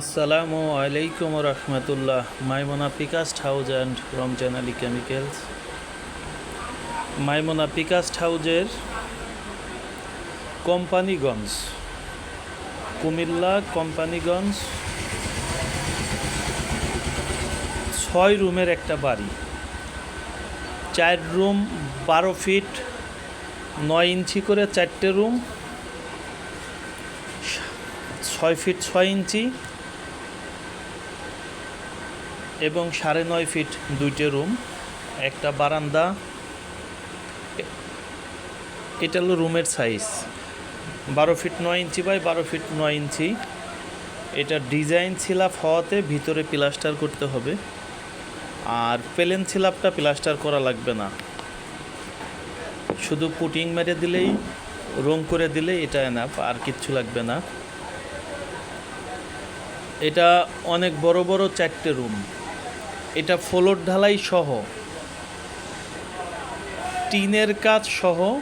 আসসালামু আলাইকুম রহমতুল্লাহ। Maimona পিকাস্ট house and Ramzan Ali chemicals. Maimona পিকাস্ট হাউজের কোম্পানিগঞ্জ, কুমিল্লা কোম্পানিগঞ্জ, ছয় রুমের একটা বাড়ি। চার রুম বারো ফিট, নয় ইঞ্চি করে চারটে রুম, ছয় ফিট ছয় ইঞ্চি। এবং সাড়ে নয় ফিট দুইটে রুম, একটা বারান্দা। এটা হলো রুমের সাইজ। বারো ফিট নয় ইঞ্চি বাই বারো ফিট নয় ইঞ্চি। এটা ডিজাইন ছিলাপ হওয়াতে ভিতরে প্লাস্টার করতে হবে। আর প্লেন ছিলাপটা প্লাস্টার করা লাগবে না। শুধু পুটিং মেরে দিলেই, রং করে দিলেই এটা এনাফ আর কিচ্ছু লাগবে না। এটা অনেক বড় বড় চারটে রুম। এটা ফ্লোর ঢালাই সহ। টিনের কাজ সহ।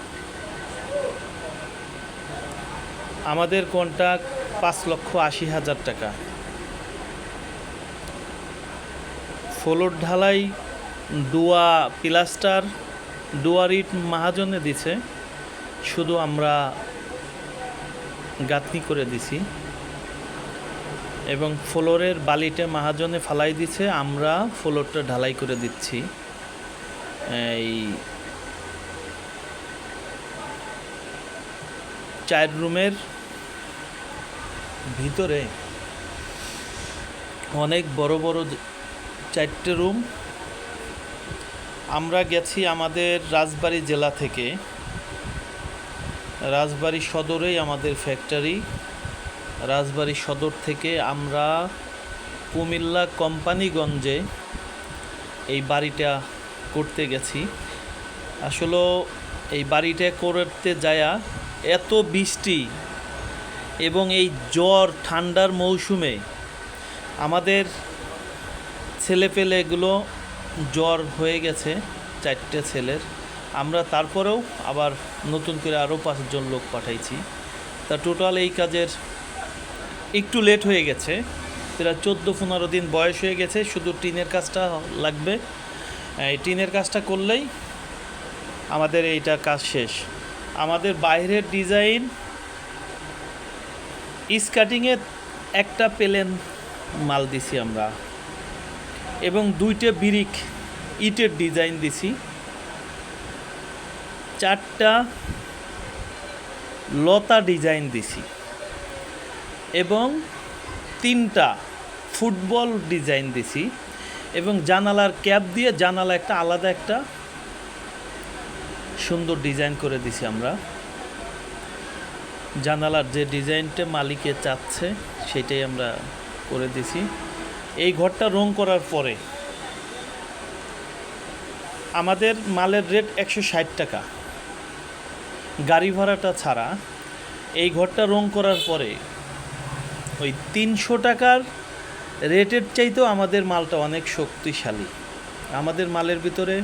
আমাদের কন্ট্যাক্ট পাঁচ লক্ষ আশি হাজার টাকা। ফ্লোর ঢালাই ডুয়া প্লাস্টার ডুয়ার ইট মাহাজনে দিছে। শুধু আমরা গাঁথনি করে দিছি। এবং ফ্লোরের বালিটা মাহাজনে ফালাই দিছে, আমরা ফ্লোরটা ঢালাই করে দিচ্ছি। এই চার রুমের ভিতরে অনেক বড় বড় চারটে রুম। আমরা গেছি আমাদের রাজবাড়ী জেলা থেকে। রাজবাড়ী সদরেই আমাদের ফ্যাক্টরি রাজবাড়ী সদর থেকে আমরা কুমিল্লা কোম্পানিগঞ্জে এই বাড়িটা করতে গেছি। আসলে এই বাড়িটা করতে যায়া এত বৃষ্টি এবং এই জ্বর, ঠান্ডার মৌসুমে আমাদের ছেলেপেলে এগুলো জ্বর হয়ে গেছে, চারটে ছেলের। আমরা তারপরেও আবার নতুন করে আরও পাঁচজন লোক পাঠাইছি। তা টোটাল এই কাজের একটু লেট হয়ে গেছে। প্রায় চোদ্দ পনেরো দিন বয়স হয়ে গেছে, শুধু টিনের কাজটা লাগবে। এই টিনের কাজটা করলেই আমাদের এইটা কাজ শেষ। আমাদের বাইরের ডিজাইন স্কাটিংয়ে একটা পেলেন মাল দিছি আমরা। এবং দুইটা বিরিক ইটের ডিজাইন দিছি। চারটা লতা ডিজাইন দিছি। এবং তিনটা ফুটবল ডিজাইন দিছি এবং জানালার ক্যাপ দিয়ে জানালা একটা আলাদা একটা সুন্দর ডিজাইন করে দিছি আমরা। জানালার যে ডিজাইনটা মালিকে চাচ্ছে, সেটাই আমরা করে দিছি। এই ঘরটা রং করার পরে আমাদের মালের রেট একশো ষাট টাকা। গাড়ি ভাড়াটা ছাড়া এই ঘরটা রং করার পরে ওই তিনশো টাকার রেটের চাইতেও আমাদের মালটা অনেক শক্তিশালী। আমাদের মালের ভিতরে